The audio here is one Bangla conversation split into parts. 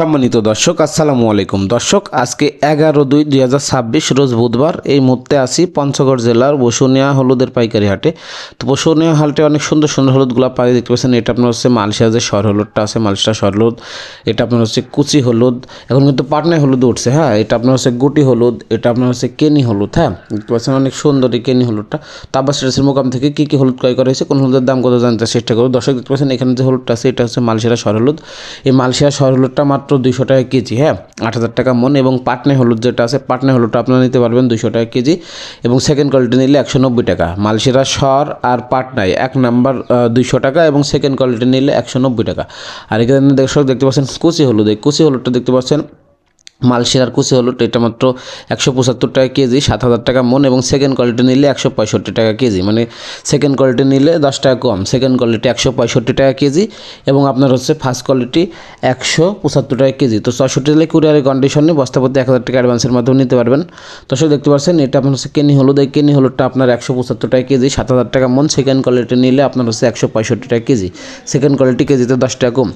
সম্মানিত দর্শক, আসসালামু আলাইকুম। দর্শক, আজকে এগারো দুই দুই হাজার ছাব্বিশ রোজ বুধবার, এই মুহূর্তে আসি পঞ্চগড় জেলার বসুনিয়া হলুদের পাইকারি হাটে। তো বসুনিয়া হাটে অনেক সুন্দর সুন্দর হলুদগুলো পাই দেখতে পাচ্ছেন। এটা আপনার হচ্ছে মালসিয়া যে সর হলুদটা আছে মালসিয়া সর হলুদ। এটা আপনার হচ্ছে কুচি হলুদ। এখন কিন্তু পাটনায় হলুদ উঠছে হ্যাঁ? এটা আপনার হচ্ছে গুটি হলুদ, এটা আপনার হচ্ছে কেনি হলুদ হ্যাঁ? দেখতে পাচ্ছেন অনেক সুন্দর এই কেনি হলুদটা। তারপর স্টেশন মোকাম থেকে কী কী হলুদ ক্রয় করা হয়েছে, কোন হলুদের দাম কত জানতে চেষ্টা করব। দর্শক, দেখতে পাচ্ছেন এখানে যে হলুদটা আছে, এটা হচ্ছে মালসিয়া সর হলুদ। এই মালসিয়া সর হলুদটা মাত্র দুইশো টাকা কেজি হ্যাঁ? আট হাজার টাকা মন এবং পাটনে হলুদ যেটা আছে, পাটনে হলুদটা আপনারা নিতে পারবেন দুইশো টাকা কেজি এবং সেকেন্ড কোয়ালিটি নিলে একশো নব্বই টাকা। মালসিরা সর আর পাটনায় এক নাম্বার দুইশো টাকা এবং সেকেন্ড কোয়ালিটি নিলে একশো নব্বই টাকা। আর এখানে দেখতে পাচ্ছেন কুচি হলুদ, এই কুচি হলুদটা দেখতে পাচ্ছেন মালশিরার কুচি হলুদ এটা মাত্র একশো পঁচাত্তর টাকা কেজি, সাত হাজার টাকা মন এবং সেকেন্ড কোয়ালিটি নিলে একশো পঁয়ষট্টি টাকা কেজি। মানে সেকেন্ড কোয়ালিটি নিলে দশ টাকা কম সেকেন্ড কোয়ালিটি একশো পঁয়ষট্টি টাকা কেজি এবং আপনার হচ্ছে ফার্স্ট কোয়ালিটি একশো পঁচাত্তর টাকা কেজি। তো ছয়ষট্টি দিলে কুরিয়ারের কন্ডিশনে বস্তাপতি এক হাজার টাকা অ্যাডভান্সের মাধ্যমে নিতে পারবেন। তো সে দেখতে পাচ্ছেন, এটা আপনার হচ্ছে কেনি হলুদ, এই কেনি হলুদটা আপনার একশো পঁচাত্তর টাকা কেজি, সাত হাজার টাকা মন সেকেন্ড কোয়ালিটি নিলে আপনার হচ্ছে একশো পঁয়ষট্টি টাকা কেজি। সেকেন্ড কোয়ালিটি কেজিতে দশ টাকা কম।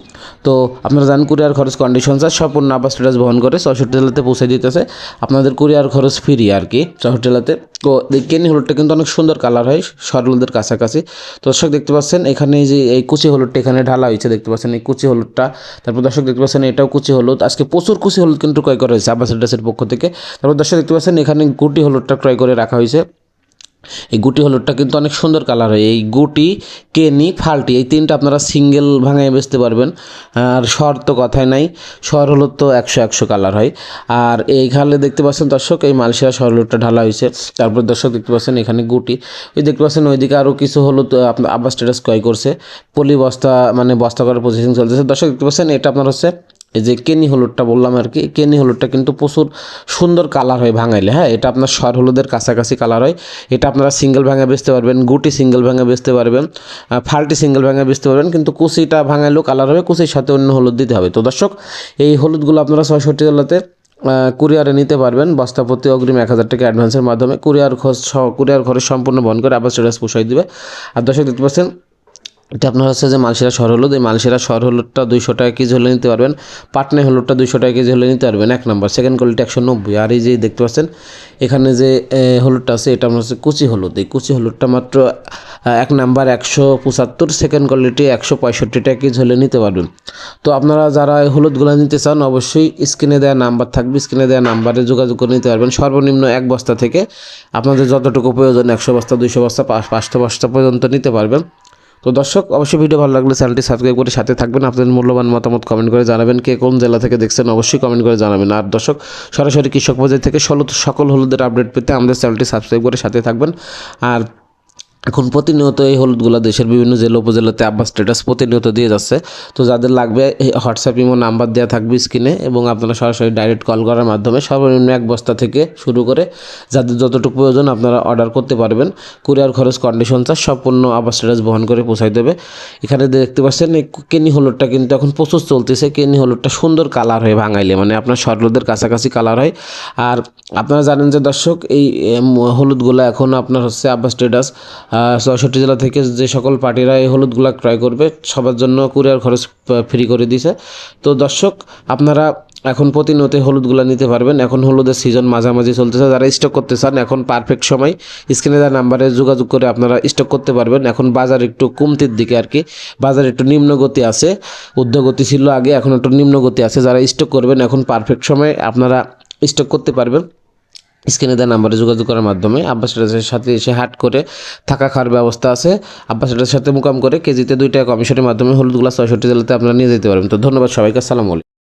তো আপনারা জানেন কুরিয়ার খরচ কন্ডিশন চার্জ সম্পূর্ণ আবার স্ট্যাটাস বহন করে চৌষট্টি পৌঁছে দিতেছে। আপনাদের কুরিয়ার খরচ ফ্রি আর কি চৌষট্টি তো কেনি হলুদটা কিন্তু অনেক সুন্দর কালার হয়, সরলদের কাছাকাছি। দর্শক দেখতে পাচ্ছেন, এখানে যে এই কুচি হলুদটা এখানে ঢালা হয়েছে, দেখতে পাচ্ছেন এই কুচি হলুদটা। তারপর দর্শক দেখতে পাচ্ছেন, এটাও কুচি হলুদ। আজকে প্রচুর কুচি হলুদ কিন্তু ক্রয় করা হয়েছে আব্বাস পক্ষ থেকে। তারপর দর্শক দেখতে পাচ্ছেন, এখানে গুটি হলুদটা ক্রয় করে রাখা হয়েছে। এই গুটি হলুদটা কিন্তু অনেক সুন্দর কালার হয়। এই গুটি, কেনি, ফাল্টি, এই তিনটা আপনারা সিঙ্গেল ভাঙায় বেচতে পারবেন। আর সর তো কথাই নাই সর হলুদ তো একশো একশো কালার হয়। আর এই এইখানে দেখতে পাচ্ছেন দর্শক, এই মালসিয়া সর হলুদটা ঢালা হয়েছে। তারপর দর্শক দেখতে পাচ্ছেন এখানে গুটি। ওই দেখতে পাচ্ছেন ওইদিকে আরও কিছু হলুদ আপনার আবার স্ট্যাটাস ক্রয় করছে। পলি বস্তা মানে বস্তা করার পজিশন চলতেছে। দর্শক দেখতে পাচ্ছেন, এটা আপনার হচ্ছে এই যে কেনি হলুদটা বললাম আর কি, কেনি হলুদটা কিন্তু প্রচুর সুন্দর কালার হয় ভাঙাইলে হ্যাঁ? এটা আপনার সর হলুদের কাছাকাছি কালার হয়। এটা আপনারা সিঙ্গেল ভাঙা বেচতে পারবেন, গুটি সিঙ্গেল ভাঙা বেচতে পারবেন ফাল্টি সিঙ্গেল ভাঙা বেচতে পারবেন, কিন্তু কুচিটা ভাঙাইলেও কালার হবে, কুচির সাথে অন্য হলুদ দিতে হবে। তো দর্শক, এই হলুদগুলো আপনারা ছয়ষট্টি জেলাতে কুরিয়ারে নিতে পারবেন বস্তাপতি অগ্রিম এক হাজার টাকা অ্যাডভান্সের মাধ্যমে। কুরিয়ার খরচ কুরিয়ার খরচ সম্পূর্ণ বহন করে আবার স্ট্যাটাস পোষাই দেবে। আর দর্শক দেখতে পাচ্ছেন এটা আপনার হচ্ছে যে মালসিরা সর হলুদ এই মালসিরা সর হলুদটা দুইশো টাকা কেজি হলে নিতে পারবেন। পাটনে হলুদটা দুইশো টাকা কেজি হলে নিতে পারবেন, এক নম্বর। সেকেন্ড কোয়ালিটি একশো নব্বই। আর এই যে দেখতে পাচ্ছেন, এখানে যে হলুদটা আছে, এটা আপনার হচ্ছে কুচি হলুদ। এই কুচি হলুদটা মাত্র এক নাম্বার একশো পঁচাত্তর, সেকেন্ড কোয়ালিটি একশো পঁয়ষট্টি টাকা কেজি হলে নিতে পারবেন। তো আপনারা যারা হলুদগুলো নিতে চান, অবশ্যই স্ক্রিনে দেওয়া নাম্বার থাকবে, স্ক্রিনে দেওয়া নাম্বারে যোগাযোগ করে নিতে পারবেন। সর্বনিম্ন এক বস্তা থেকে আপনাদের যতটুকু প্রয়োজন, একশো বস্তা, দুইশো বস্তা পাঁচ পাঁচশো বস্তা পর্যন্ত নিতে পারবেন। তো দর্শক, অবশ্যই ভিডিও ভালো লাগলে চ্যানেলটি সাবস্ক্রাইব করে সাথে থাকবেন। আপনাদের মূল্যবান মতামত কমেন্ট করে জানাবেন। কে কোন জেলা থেকে দেখছেন, অবশ্যই কমেন্ট করে জানাবেন। আর দর্শক, সরাসরি কৃষক বাজার থেকে সল- সকল হলুদের আপডেট পেতে আমাদের চ্যানেলটি সাবস্ক্রাইব করে সাথে থাকবেন। আর এখন প্রতিনিয়ত এই হলুদগুলো দেশের বিভিন্ন জেলা উপজেলাতে আব্বা স্ট্যাটাস প্রতিনিয়ত দিয়ে যাচ্ছে। তো যাদের লাগবে হোয়াটসঅ্যাপ ইমো নাম্বার দেওয়া থাকবে স্ক্রিনে এবং আপনারা সরাসরি ডাইরেক্ট কল করার মাধ্যমে সর্বনিম্ন এক বস্তা থেকে শুরু করে যাদের যতটুকু প্রয়োজন আপনারা অর্ডার করতে পারবেন। কুরিয়ার খরচ কন্ডিশন চার্জ সম্পূর্ণ আবার স্ট্যাটাস বহন করে পৌঁছাই দেবে। এখানে দেখতে পাচ্ছেন, এই কেনি হলুদটা কিন্তু এখন প্রচুর চলতেছে। কেনি হলুদটা সুন্দর কালার হয় ভাঙাইলে মানে আপনার সরলদের কাছাকাছি কালার হয়। আর আপনারা জানেন যে দর্শক, এই হলুদগুলো এখন আপনার হচ্ছে আব্বা স্টেটাস চৌষট্টি জেলা থেকে যে সকল পার্টিরা এই হলুদগুলো ক্রয় করবে, সবার জন্য কুরিয়ার খরচ ফ্রি করে দিছে। তো দর্শক, আপনারা এখন প্রতিনিয়ত হলুদগুলো নিতে পারবেন। এখন হলুদের সিজন মাঝামাঝি চলতেছে। যারা স্টক করতে চান, এখন পারফেক্ট সময়। স্ক্রিনে দেওয়া নাম্বারে যোগাযোগ করে আপনারা স্টক করতে পারবেন। এখন বাজার একটু কমতির দিকে আর কি। বাজার একটু নিম্নগতি আছে। ঊর্ধ্বগতি ছিল আগে, এখন একটু নিম্নগতি আছে। যারা স্টক করবেন, এখন পারফেক্ট সময় আপনারা স্টক করতে পারবেন। স্ক্রিনে দেওয়া নাম্বারে যোগাযোগ করার মাধ্যমে আব্বাস রাজের সাথে এসে হাট করে থাকা খাওয়ার ব্যবস্থা আছে। আব্বাস রাজের সাথে মোকাম করে কেজিতে দুইটা কমিশনের মাধ্যমে হলুদগুলা ছয়ষট্টি জেলাতে আপনারা নিয়ে যেতে পারবেন। তো ধন্যবাদ সবাইকে, আসসালামু আলাইকুম।